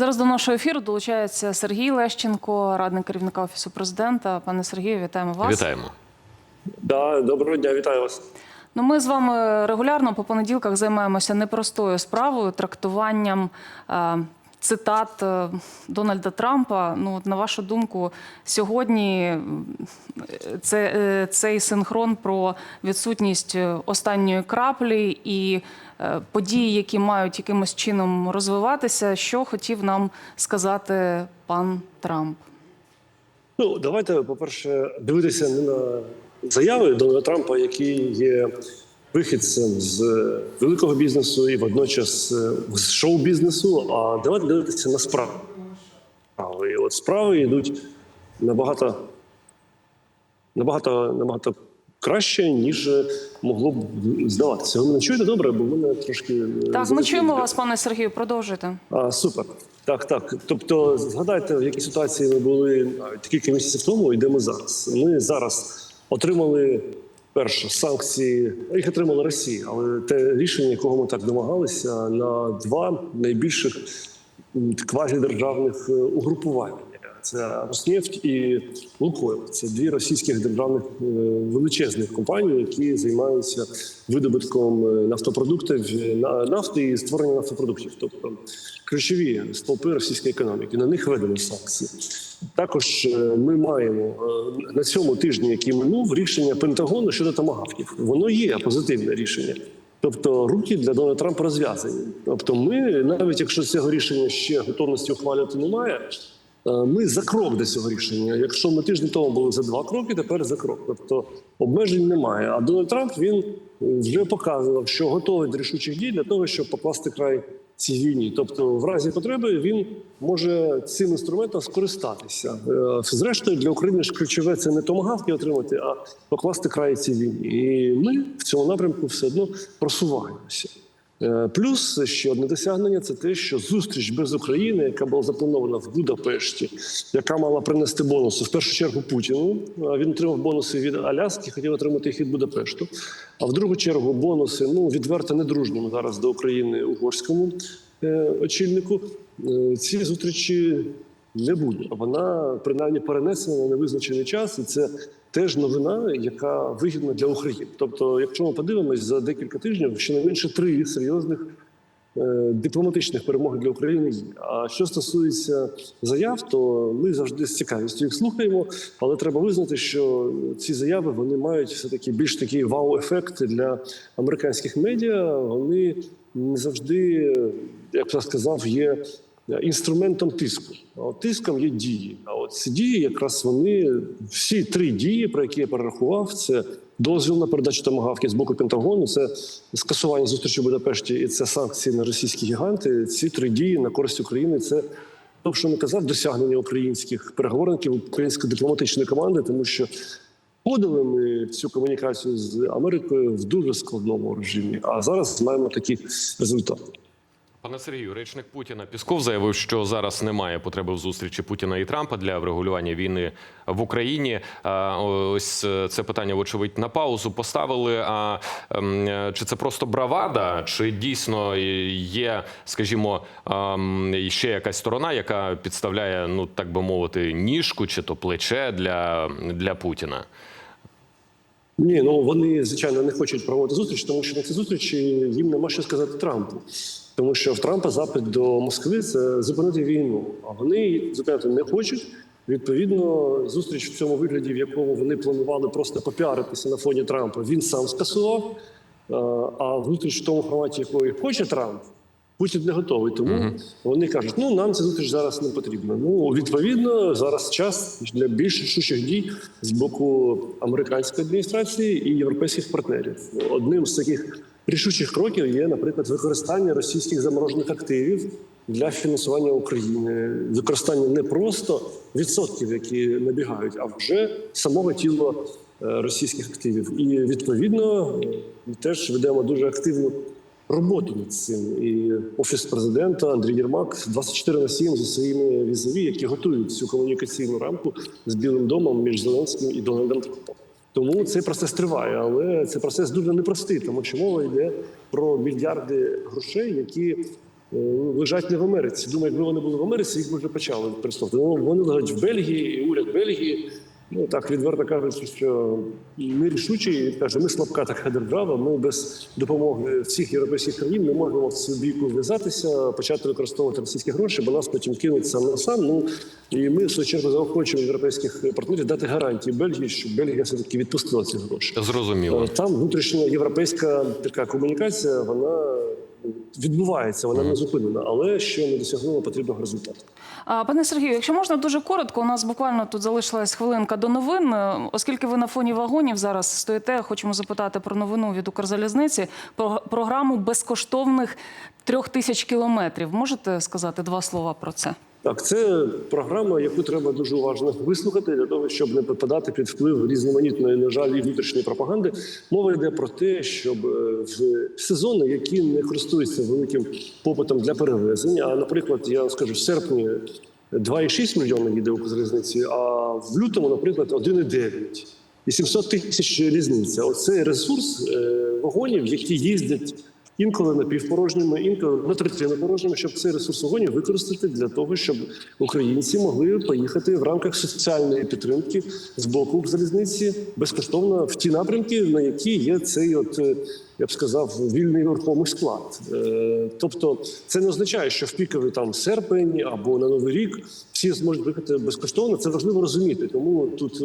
Зараз до нашого ефіру долучається Сергій Лещенко, радник керівника офісу президента. Пане Сергію, вітаємо вас. Вітаємо. Да, доброго дня, вітаю вас. Ну, ми з вами регулярно по понеділках займаємося непростою справою трактуванням е, цитат е, Дональда Трампа. Ну, на вашу думку, сьогодні це, е, цей синхрон про відсутність е, останньої краплі і е, події, які мають якимось чином розвиватися, що хотів нам сказати пан Трамп. Ну, давайте, по-перше, дивитися не на заяви Дональда Трампа, який є вихідцем з великого бізнесу і водночас е, з шоу-бізнесу, а давайте дивитися на справи. І от справи йдуть набагато, набагато, набагато краще, ніж могло б здаватися. Ви мене чуєте добре, бо мене трошки. е, Так, ми чуємо вас, пане Сергію. Продовжуйте. А, супер. Так, так. Тобто, згадайте, в якій ситуації ми були кілька місяців тому і де ми зараз. Ми зараз отримали перше санкції, їх отримала Росія, але те рішення, якого ми так домагалися, на два найбільших квазідержавних е, угрупування. Це Роснефть і Лукойл. Це дві російських державних е, величезних компанії, які займаються видобутком е, нафтопродуктів е, нафти і створенням нафтопродуктів, тобто ключові стовпи російської економіки. На них введені санкції. Також ми маємо на цьому тижні, який минув, рішення Пентагону щодо томагавків. Воно є позитивне рішення. Тобто руки для Дональда Трампа розв'язані. Тобто, ми навіть якщо цього рішення ще готовності ухвалювати немає. Е, Ми за крок до цього рішення. Якщо ми тиждень тому були за два кроки, тепер за крок. Тобто обмежень немає. А Дональд Трамп він вже показував, що готовий до рішучих дій для того, щоб покласти край цій війні. Тобто, в разі потреби він може цим інструментом скористатися. Е, Зрештою, для України ж ключове це не томагавки отримати, а покласти край цій війні. І ми в цьому напрямку все одно просуваємося. Е, Плюс ще одне досягнення це те, що зустріч без України, яка була запланована в Будапешті, яка мала принести бонуси в першу чергу Путіну. Він отримав бонуси від Аляски, хотів отримати їх від Будапешту. А в другу чергу бонуси ну відверто недружньому зараз до України угорському е, очільнику. Е, Ці зустрічі не буде. Вона принаймні перенесена на невизначений час, і це теж новина, яка вигідна для України. Тобто, якщо ми подивимось за декілька тижнів, щонайменше три серйозних е, дипломатичних перемоги для України є. А що стосується заяв, то ми завжди з цікавістю їх слухаємо, але треба визнати, що ці заяви вони мають все таки більш такий вау-ефект для американських медіа. Вони не завжди, як я сказав, є інструментом тиску. А от тиском є дії. А от ці дії, якраз вони всі три дії, про які я перерахував, це дозвіл на передачу томагавки з боку Пентагону, це скасування зустрічі в Будапешті і це санкції на російські гіганти. Ці три дії на користь України це. То, що не казав, досягнення українських переговорників, української дипломатичної команди, тому що входили ми цю комунікацію з Америкою в дуже складному режимі. А зараз маємо такі результати. Пане Сергію, речник Путіна Пісков заявив, що зараз немає потреби в зустрічі Путіна і Трампа для врегулювання війни в Україні. Ось е, це питання, вочевидь, на паузу поставили. А ем, чи це просто бравада, чи дійсно є, скажімо, ем, ще якась сторона, яка підставляє, ну так би мовити, ніжку чи то плече для, для Путіна? Ні, ну вони звичайно не хочуть проводити зустріч, тому що на цій зустрічі їм нема що сказати Трампу. Тому що в Трампа запит до Москви це зупинити війну. А вони її зупиняти не хочуть. Відповідно, зустріч в цьому вигляді, в якому вони планували просто попіаритися на фоні Трампа, він сам скасував. А зустріч в тому форматі, якої хоче Трамп, Путін не готовий. Тому вони кажуть: ну нам ця зустріч зараз не потрібна. Ну відповідно, зараз час для більш рішучих дій з боку американської адміністрації і європейських партнерів. Одним з таких рішучих кроків є, наприклад, використання російських заморожених активів для фінансування України, використання не просто відсотків, які набігають, а вже самого тіла е, російських активів. І відповідно ми теж ведемо дуже активну роботу над цим. І офіс президента Андрій Єрмак 24 на 7 зі своїми візові, які готують цю комунікаційну рамку з Білим домом між Зеленським і Дональдом Трампом. Тому цей процес триває, але цей процес дуже непростий, тому що мова йде про мільярди грошей, які е, лежать не в Америці. Думаю, якби вони були в Америці, їх би вже почали. Ну, вони лежать в Бельгії, і уряд Бельгії. Ну так відверто кажучи, що ми рішучі, і каже, ми слабка така держава. Ми без допомоги всіх європейських країн не можемо в цю бійку вв'язатися, почати використовувати російські гроші, бо нас потім кинуть сам на сам. Ну і ми в свою чергу заохочуємо європейських партнерів дати гарантії Бельгії, що Бельгія все таки відпустила ці гроші. Зрозуміло. Е, Там внутрішня європейська така комунікація, вона відбувається, вона не зупинена, але ще не досягнула потрібного результату. А, Пане Сергію, якщо можна дуже коротко, у нас буквально тут залишилась хвилинка до новин. Е, Оскільки ви на фоні вагонів зараз стоїте, хочемо запитати про новину від Укрзалізниці про програму безкоштовних трьох тисяч кілометрів. Можете сказати два слова про це? Так, це програма, яку треба дуже уважно вислухати для того, щоб не підпадати під вплив різноманітної, на жаль, і внутрішньої пропагаги. Мова йде про те, щоб е, в сезони, які не користуються великим попитом для перевезення, а наприклад, я скажу, в серпні 2,6 мільйона їде Укрзалізниці, а в лютому, наприклад, 1,9. І 700 тисяч різниця. Оце ресурс е, вагонів, які їздять інколи напівпорожніми, інколи на третину порожніми, щоб цей ресурс вагонів використати для того, щоб українці могли поїхати в рамках соціальної підтримки з боку залізниці безкоштовно в ті напрямки, на які є цей, от е, я б сказав, вільний рухомий склад. Е, Тобто, це не означає, що в піковий там серпень або на новий рік всі зможуть виїхати безкоштовно. Це важливо розуміти. Тому тут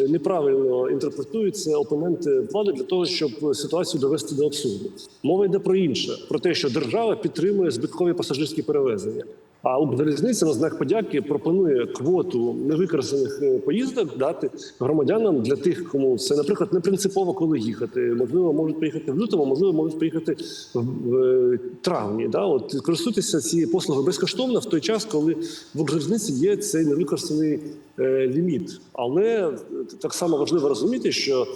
е, неправильно інтерпретуються опоненти влади для того, щоб ситуацію довести до абсурду. Мова йде про інше: про те, що держава підтримує збиткові пасажирські перевезення. А Укрзалізниця на знак подяки пропонує квоту невикористаних е, поїздок дати громадянам для тих, кому це, наприклад, не принципово, коли їхати. Можливо, можуть приїхати в лютому, можливо, можуть приїхати в, е, травні. Да? От користуйтеся цією послугою безкоштовно в той час, коли в Укрзалізниці є цей невикористаний е, ліміт. Але так само важливо розуміти, що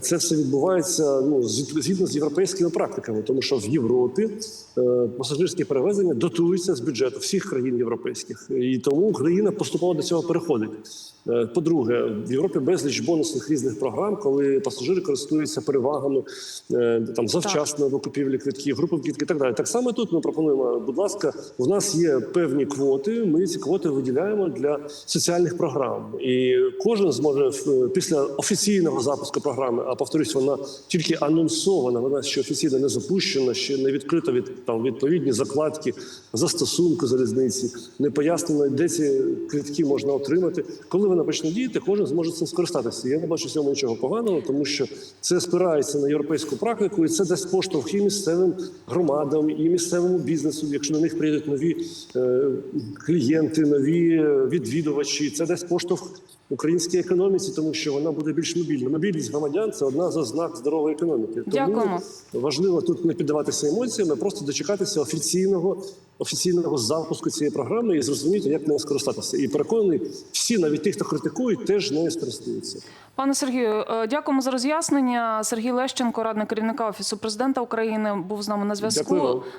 це все відбувається ну згідно з європейськими практиками, тому що в Європі е, пасажирські перевезення дотуються з бюджету всіх країн європейських, і тому Україна поступово до цього переходить. Е, По-друге, в Європі безліч бонусних різних програм, коли пасажири користуються перевагами е, там завчасно до купівлі квитків, групові квитки і так далі. Так само тут ми пропонуємо, будь ласка, у нас є певні квоти. Ми ці квоти виділяємо для соціальних програм, і кожен зможе в- після офіційного запуску програми. А повторюсь, вона тільки анонсована. Вона ще офіційно не запущена, ще не відкрита від там відповідні закладки застосунку залізниці. Не пояснено, де ці квитки можна отримати. Коли вона почне діяти, кожен зможе цим скористатися. Я не бачу в цьому нічого поганого, тому що це спирається на європейську практику, і це дасть поштовх і місцевим громадам, і місцевому бізнесу. Якщо на них прийдуть нові е, клієнти, нові е, відвідувачі, це дасть поштовх українській економіці, тому що вона буде більш мобільна. Мобільність громадян це одна з ознак здорової економіки. Тому Дякуємо. важливо тут не піддаватися емоціям, а просто дочекатися офіційного офіційного запуску цієї програми і зрозуміти, як нею скористатися. І переконаний, всі, навіть ті, хто критикують, теж нею скористуються. Пане Сергію, е, дякуємо за роз'яснення. Сергій Лещенко, радник керівника офісу президента України, був з нами на зв'язку.